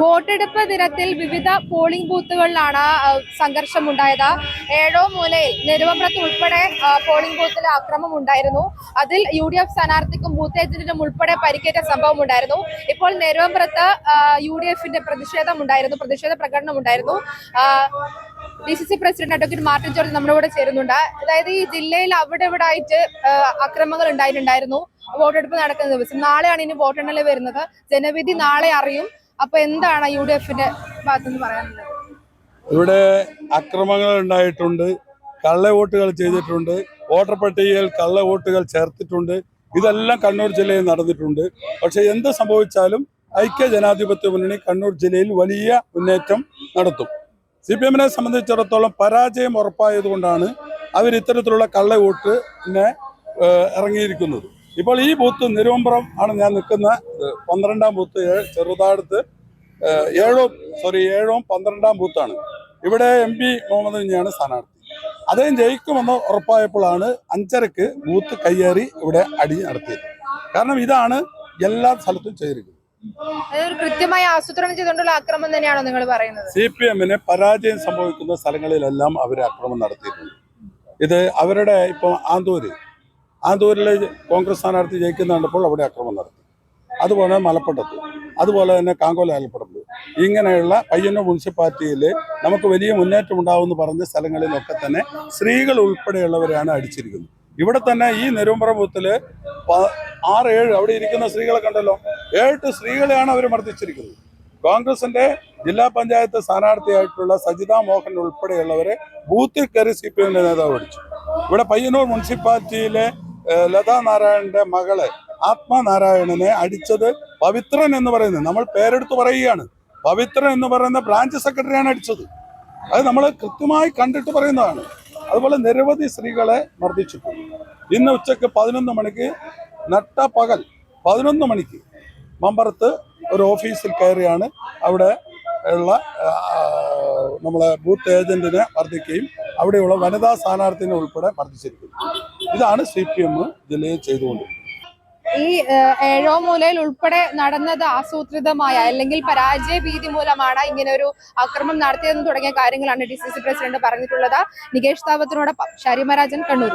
വോട്ടെടുപ്പ് ദിനത്തിൽ വിവിധ പോളിംഗ് ബൂത്തുകളിലാണ് സംഘർഷം സംഘർഷമുണ്ടായത്. ഏഴോ മൂലയിൽ നെരുവമ്പ്രത്ത് ഉൾപ്പെടെ പോളിംഗ് ബൂത്തിൽ അക്രമം ഉണ്ടായിരുന്നു അതിൽ യു ഡി എഫ് സ്ഥാനാർത്ഥിക്കും ബൂത്ത് ഏജന്റിനും ഉൾപ്പെടെ പരിക്കേറ്റ സംഭവം ഉണ്ടായിരുന്നു ഇപ്പോൾ നെരുവമ്പ്രത്ത് യു ഡി എഫിന്റെ പ്രതിഷേധം ഉണ്ടായിരുന്നു പ്രതിഷേധ പ്രകടനം ഉണ്ടായിരുന്നു D C C president advocate Martin George നമ്മുടെ കൂടെ ചേരുന്നുണ്ട്. അതായത് ഈ ജില്ലയിൽ അവിടെ ഇവിടെ ആയിട്ട് അക്രമങ്ങൾ ഉണ്ടായിട്ടുണ്ടായിരുന്നു. വോട്ടെടുപ്പ് നടക്കുന്ന ദിവസം. നാളെയാണ് ഇനി വോട്ടെണ്ണൽ വരുന്നത്. ജനവിധി നാളെ അറിയും. അപ്പൊ എന്താണ് യു ഡി എഫിന്റെ ഭാഗത്തുനിന്ന് പറയാനുള്ളത്? ഇവിടെ അക്രമങ്ങൾ ഉണ്ടായിട്ടുണ്ട് കള്ള വോട്ടുകൾ ചെയ്തിട്ടുണ്ട് വോട്ടർ പട്ടികയിൽ കള്ള വോട്ടുകൾ ചേർത്തിട്ടുണ്ട്. ഇതെല്ലാം കണ്ണൂർ ജില്ലയിൽ നടന്നിട്ടുണ്ട്. പക്ഷെ എന്ത് സംഭവിച്ചാലും ഐക്യ ജനാധിപത്യ മുന്നണി കണ്ണൂർ ജില്ലയിൽ വലിയ മുന്നേറ്റം നടത്തും. സി പി എമ്മിനെ സംബന്ധിച്ചിടത്തോളം പരാജയം ഉറപ്പായതുകൊണ്ടാണ് അവർ ഇത്തരത്തിലുള്ള കള്ള വോട്ടിനെ ഏഹ്, ഇറങ്ങിയിരിക്കുന്നത്. ഇപ്പോൾ ഈ ബൂത്ത് നിരുവമ്പ്രം ആണ് ഞാൻ നിൽക്കുന്ന പന്ത്രണ്ടാം ബൂത്ത് ചെറുതാടത്ത്. ഏഴും സോറി ഏഴോ പന്ത്രണ്ടാം ബൂത്താണ്. ഇവിടെ എം പി മുഹമ്മദ് കുഞ്ഞിയാണ് സ്ഥാനാർത്ഥി. അദ്ദേഹം ജയിക്കുമെന്ന് ഉറപ്പായപ്പോഴാണ് അഞ്ചരക്ക് ബൂത്ത് കയ്യേറി ഇവിടെ അടി നടത്തിയത്. കാരണം ഇതാണ് എല്ലാ സ്ഥലത്തും ചെയ്തിരിക്കുന്നത്. കൃത്യമായി ആസൂത്രണം ചെയ്തുകൊണ്ടുള്ള അക്രമം തന്നെയാണോ നിങ്ങൾ പറയുന്നത്? സി പി എമ്മിന് പരാജയം സംഭവിക്കുന്ന സ്ഥലങ്ങളിലെല്ലാം അവർ ആക്രമണം നടത്തിയിട്ടുണ്ട്. ഇത് അവരുടെ ഇപ്പൊ ആന്തൂര് ആന്തൂരിലെ കോൺഗ്രസ് സ്ഥാനാർത്ഥി ജയിക്കുന്ന അവിടെ അക്രമം നടത്തി. അതുപോലെ മലപ്പട്ടത്ത് അതുപോലെ തന്നെ കാങ്കോല ഇങ്ങനെയുള്ള പയ്യന്നൂർ മുനിസിപ്പാലിറ്റിയിൽ നമുക്ക് വലിയ മുന്നേറ്റം ഉണ്ടാവുമെന്ന് പറഞ്ഞ സ്ഥലങ്ങളിലൊക്കെ തന്നെ സ്ത്രീകൾ ഉൾപ്പെടെയുള്ളവരെയാണ് അടിച്ചിരിക്കുന്നത്. ഇവിടെ തന്നെ ഈ നെരുമ്പറ ബൂത്തിൽ ആറ് ഏഴ് അവിടെ ഇരിക്കുന്ന സ്ത്രീകളെ കണ്ടല്ലോ. ഏഴ് സ്ത്രീകളെയാണ് അവർ മർദ്ദിച്ചിരിക്കുന്നത്. കോൺഗ്രസിന്റെ ജില്ലാ പഞ്ചായത്ത് സ്ഥാനാർത്ഥിയായിട്ടുള്ള സജിത മോഹൻ ഉൾപ്പെടെയുള്ളവരെ ബൂത്തിൽ കയറി സി പി എമ്മിന്റെ നേതാവ് അടിച്ചു. ഇവിടെ പയ്യന്നൂർ മുനിസിപ്പാലിറ്റിയിലെ ലതാ നാരായണന്റെ മകളെ ആത്മനാരായണനെ അടിച്ചത് പവിത്രൻ എന്ന് പറയുന്നത് നമ്മൾ പേരെടുത്ത് പറയുകയാണ്. പവിത്രൻ എന്ന് പറയുന്ന ബ്രാഞ്ച് സെക്രട്ടറിയാണ് അടിച്ചത്. അത് നമ്മൾ കൃത്യമായി കണ്ടിട്ട് പറയുന്നതാണ്. അതുപോലെ നിരവധി സ്ത്രീകളെ മർദ്ദിച്ചിട്ടുണ്ട് ഇന്ന് ഉച്ചയ്ക്ക് പതിനൊന്ന് മണിക്ക് നട്ട പകൽ പതിനൊന്ന് മണിക്ക് മമ്പറത്ത് ഒരു ഓഫീസിൽ കയറിയാണ്. അവിടെ ഉള്ള നമ്മളെ ബൂത്ത് ഏജന്റിനെ മർദ്ദിക്കുകയും അവിടെയുള്ള വനിതാ സ്ഥാനാർത്ഥിനെ ഉൾപ്പെടെ മർദ്ദിച്ചിരിക്കുന്നത് ഇതാണ് സി പി എം ജില്ലയിൽ ചെയ്തുകൊണ്ടിരിക്കുന്നത്. ഈ ഏഴോ മൂലയിൽ ഉൾപ്പെടെ നടന്നത് ആസൂത്രിതമായ അല്ലെങ്കിൽ പരാജയ ഭീതി മൂലമാണ് ഇങ്ങനെ ഒരു ആക്രമണം നടത്തിയതെന്ന് തുടങ്ങിയ കാര്യങ്ങളാണ് ഡി സി സി പ്രസിഡന്റ് പറഞ്ഞിട്ടുള്ളത്. നികേഷ് താവത്തിനോടൊപ്പം ഷരിമരാജൻ കണ്ണൂർ